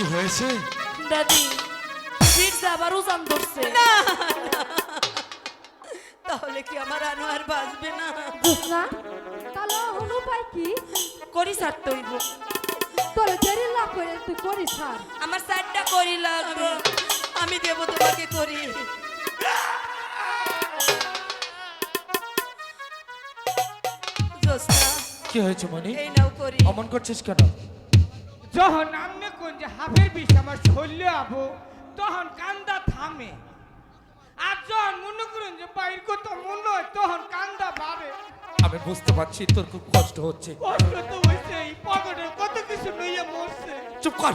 কি হয়েছে? দাদি বীর আবার উজান ধরছে। তাহলে কি আমার আনোয়ার বাঁচবে না? বুঝলা তাহলে হলো উপায় কি? করি ছাড়তে হইব তোর দেরি না করে তুই করি আর আমার সাইডটা করি লাগবে। আমি দেব তোমাকে করি। কি হয়েছে মনি? এই নাও করি। অমন করছিস কেন? যখন আমনে কোন যে হাফের বিষ আমার শৈল্য আবো তখন কান্দা থামে। আর যখন মনে করুন যে বাইর কত মন হয় তখন কান্দা বাড়ে। আমি বুঝতে পারছি তোর খুব কষ্ট হচ্ছে। কষ্ট তো হয়েছে এই পকেটের কত কিছু লইয়া মরছে। চুপ কর।